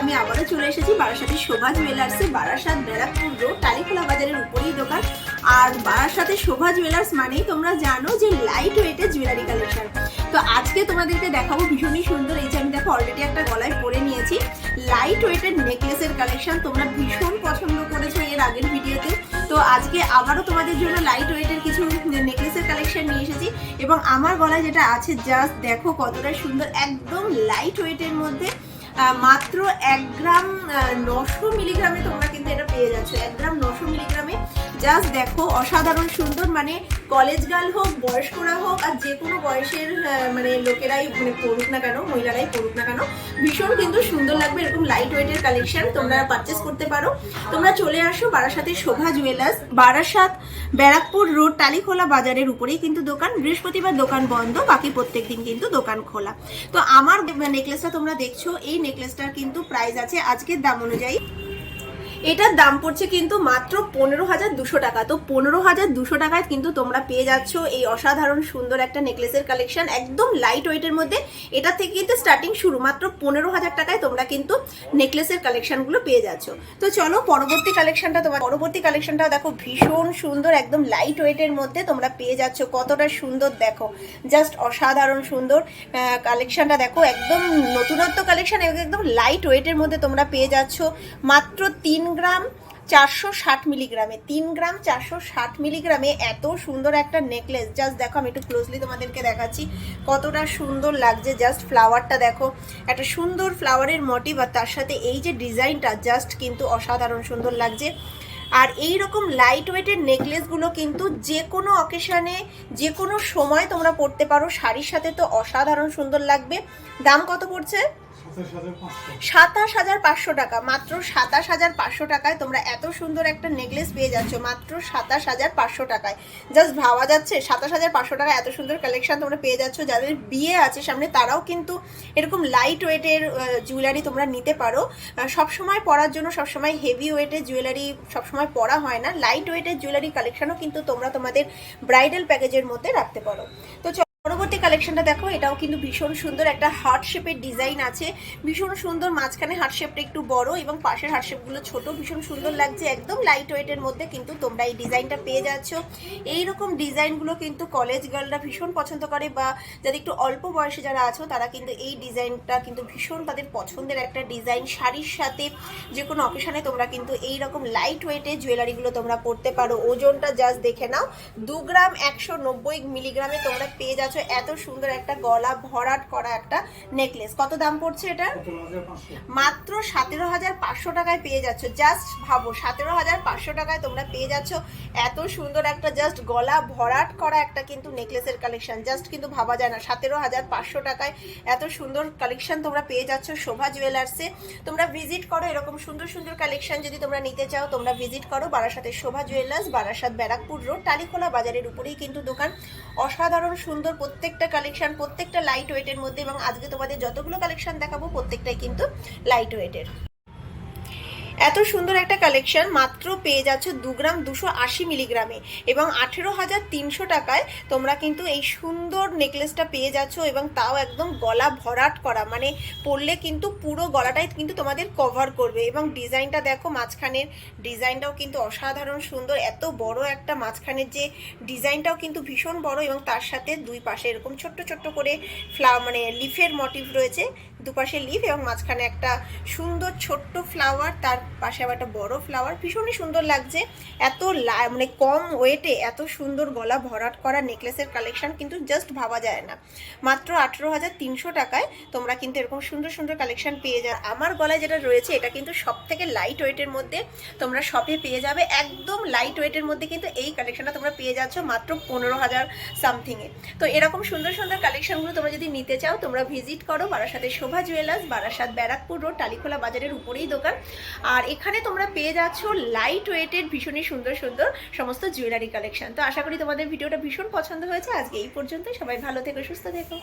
আমি আবারও চলে এসেছি বারাসাতে শোভা জুয়েলার্সে বারাসাত ব্যারাকপুর রোড টালিখোলা বাজারের উপরেই দোকান। আর বারাসাতে শোভা জুয়েলার্স মানেই তোমরা জানো যে লাইট ওয়েটের জুয়েলারি কালেকশন তো আজকে তোমাদেরকে দেখাবো ভীষণই সুন্দর, এই যে আমি দেখো অলরেডি একটা গলায় পরে নিয়েছি। লাইট ওয়েটের নেকলেসের কালেকশন তোমরা ভীষণ পছন্দ করেছ এর আগের ভিডিওতে তো। আজকে আবারও তোমাদের জন্য লাইট ওয়েটের কিছু নেকলেসের এবং আমার গলায় যেটা আছে জাস্ট দেখো কতটা সুন্দর, একদম লাইট ওয়েটের মধ্যে মাত্র এক গ্রাম নশো মিলিগ্রামে তোমরা কিন্তু এটা পেয়ে যাচ্ছ। এক গ্রাম নশো জাস্ট দেখো অসাধারণ, সুন্দর মানে কলেজ গার্ল হোক, বয়স্করা হোক, আর যে কোনো বয়সের মানে লোকেরাই মানে পড়ুক না কেন, মহিলারাই পড়ুক না কেন, ভীষণ কিন্তু সুন্দর লাগবে, এরকম লাইট ওয়েটের কালেকশন তোমরা পারচেস করতে পারো। তোমরা চলে আসো বারাসাতের শোভা জুয়েলার্স বারাসাত ব্যারাকপুর রোড টালিখোলা বাজারের উপরেই কিন্তু দোকান, বৃহস্পতিবার দোকান বন্ধ, বাকি প্রত্যেক দিন কিন্তু দোকান খোলা। তো আমার নেকলেসটা তোমরা দেখছ, এই নেকলেসটার কিন্তু প্রাইস আছে আজকের দাম অনুযায়ী এটার দাম পড়ছে কিন্তু মাত্র পনেরো হাজার দুশো টাকা। তো পনেরো হাজার দুশো টাকায় কিন্তু তোমরা পেয়ে যাচ্ছ এই অসাধারণ সুন্দর একটা নেকলেসের কালেকশন একদম লাইট ওয়েটের মধ্যে। এটা থেকে কিন্তু স্টার্টিং শুরু, মাত্র পনেরো হাজার টাকায় তোমরা কিন্তু নেকলেসের কালেকশনগুলো পেয়ে যাচ্ছ। তো চলো পরবর্তী কালেকশনটা তোমার পরবর্তী কালেকশনটা দেখো, ভীষণ সুন্দর, একদম লাইট ওয়েটের মধ্যে তোমরা পেয়ে যাচ্ছ। কতটা সুন্দর দেখো জাস্ট অসাধারণ সুন্দর কালেকশনটা দেখো, একদম নতুনত্ব কালেকশন একদম লাইট ওয়েটের মধ্যে তোমরা পেয়ে যাচ্ছ। মাত্র তিন গ্রাম চারশো ষাট মিলিগ্রামে তিন গ্রাম চারশো ষাট মিলিগ্রামে এত সুন্দর একটা নেকলেস জাস্ট দেখো, আমি একটু ক্লোজলি তোমাদেরকে দেখাচ্ছি কতটা সুন্দর লাগছে। জাস্ট ফ্লাওয়ারটা দেখো, একটা সুন্দর ফ্লাওয়ারের মোটিভ আর তার সাথে এই যে ডিজাইনটা জাস্ট কিন্তু অসাধারণ সুন্দর লাগছে। আর এই রকম লাইট ওয়েটের নেকলেসগুলো কিন্তু যে কোনো অকেশনে যে কোনো সময় তোমরা পরতে পারো। শাড়ির সাথে তো অসাধারণ সুন্দর লাগবে। দাম কত পড়ছে? সাতাশ হাজার পাঁচশো টাকা। মাত্র সাতাশ হাজার পাঁচশো টাকায় তোমরা এত সুন্দর একটা নেকলেস পেয়ে যাচ্ছ। মাত্র সাতাশ হাজার পাঁচশো টাকায়। জাস্ট ভাবা যাচ্ছে, সাতাশ হাজার পাঁচশো টাকা এত সুন্দর কালেকশন তোমরা পেয়ে যাচ্ছ। যাদের বিয়ে আছে সামনে, তারাও কিন্তু এরকম লাইট ওয়েটের জুয়েলারি তোমরা নিতে পারো। সবসময় পরার জন্য সবসময় হেভি ওয়েটের জুয়েলারি সবসময় পরা হয় না। লাইট ওয়েটের জুয়েলারি কালেকশনও কিন্তু তোমরা তোমাদের ব্রাইডাল প্যাকেজের মধ্যে রাখতে পারো। তো পরবর্তী কালেকশনটা দেখো, এটাও কিন্তু ভীষণ সুন্দর একটা হার্ট শেপের ডিজাইন আছে। ভীষণ সুন্দর মাঝখানে হার্ট শেপটা একটু বড় এবং পাশের হার্ট শেপগুলো ছোট। ভীষণ সুন্দর লাগছে, একদম লাইট ওয়েটের মধ্যে কিন্তু তোমরা এই ডিজাইনটা পেয়ে যাচ্ছ। এই রকম ডিজাইনগুলো কিন্তু কলেজ গার্লরা ভীষণ পছন্দ করে বা যাদের একটু অল্প বয়সে যারা আছো, তারা কিন্তু এই ডিজাইনটা কিন্তু ভীষণ তাদের পছন্দের একটা ডিজাইন শাড়ির সাথে যে কোনো অকেশনে তোমরা কিন্তু এই রকম লাইট ওয়েটের জুয়েলারিগুলো তোমরা পরতে পারো। ওজনটা জাস্ট দেখে নাও, দু গ্রাম একশো নব্বই মিলিগ্রামে তোমরা পেয়ে যাচ্ছ। এত সুন্দর একটা গলা ভরাট করা একটা নেকলেস কত দাম পড়ছে এটা? মাত্র সতেরো হাজার পাঁচশো টাকায় পেয়ে যাচ্ছ। জাস্ট ভাবো সতেরো হাজার পাঁচশো টাকায় তোমরা পেয়ে যাচ্ছ এত সুন্দর একটা জাস্ট গলা ভরাট করা একটা কিন্তু নেকলেসের কালেকশন জাস্ট কিন্তু ভাবা যায় না। সতেরো হাজার পাঁচশো টাকায় এত সুন্দর কালেকশন তোমরা পেয়ে যাচ্ছ শোভা জুয়েলার্সে তোমরা ভিজিট করো এরকম সুন্দর সুন্দর কালেকশন যদি তোমরা নিতে চাও তোমরা ভিজিট করো বারাসাতের শোভা জুয়েলার্স বারাসাত ব্যারাকপুর রোড টালিখোলা বাজারের উপরেই কিন্তু দোকান। অসাধারণ সুন্দর প্রত্যেকটা কালেকশন প্রত্যেকটা লাইট ওয়েটের মধ্যে এবং আজকে তোমাদের যতগুলো কালেকশন দেখাবো, প্রত্যেকটাই কিন্তু লাইট ওয়েটের এত সুন্দর একটা কালেকশন মাত্র পেয়ে যাচ্ছ দু গ্রাম দুশো আশি মিলিগ্রামে এবং আঠেরো হাজার তিনশো টাকায় তোমরা কিন্তু এই সুন্দর নেকলেসটা পেয়ে যাচ্ছ এবং তাও একদম গলা ভরাট করা মানে পরলে কিন্তু পুরো গলাটাই কিন্তু তোমাদের কভার করবে এবং ডিজাইনটা দেখো মাঝখানের ডিজাইনটাও কিন্তু অসাধারণ সুন্দর, এত বড় একটা মাঝখানের যে ডিজাইনটাও কিন্তু ভীষণ বড় এবং তার সাথে দুই পাশে এরকম ছোট্ট ছোট্ট করে ফ্লাওয়ার মানে লিফের মোটিভ রয়েছে, দুপাশে লিফ এবং মাঝখানে একটা সুন্দর ছোট্ট ফ্লাওয়ার তার পাশে আবার একটা বড় ফ্লাওয়ার ভীষণই সুন্দর লাগছে। এত মানে কম ওয়েটে এত সুন্দর গলা ভরাট করা নেকলেসের কালেকশন কিন্তু জাস্ট ভাবা যায় না। মাত্র আঠেরো হাজার তিনশো টাকায় তোমরা কিন্তু এরকম সুন্দর সুন্দর কালেকশন পেয়ে যাও আমার গলায় যেটা রয়েছে, এটা কিন্তু সব থেকে লাইট ওয়েটের মধ্যে তোমরা শপে পেয়ে যাবে। একদম লাইট ওয়েটের মধ্যে কিন্তু এই কালেকশনটা তোমরা পেয়ে যাচ্ছ মাত্র পনেরো হাজার সামথিংয়ে তো এরকম সুন্দর সুন্দর কালেকশনগুলো তোমরা যদি নিতে চাও, তোমরা ভিজিট করো বারাসাতের শোভা জুয়েলার্স বারাসাত ব্যারাকপুর রোড টালিখোলা বাজারের উপরেই দোকান। আর এখানে তোমরা পেয়ে যাচ্ছ লাইট ওয়েটের ভীষণই সুন্দর সুন্দর সমস্ত জুয়েলারি কালেকশন তো আশা করি তোমাদের ভিডিওটা ভীষণ পছন্দ হয়েছে। আজকে এই পর্যন্ত সবাই ভালো থেকো, সুস্থ থেকো।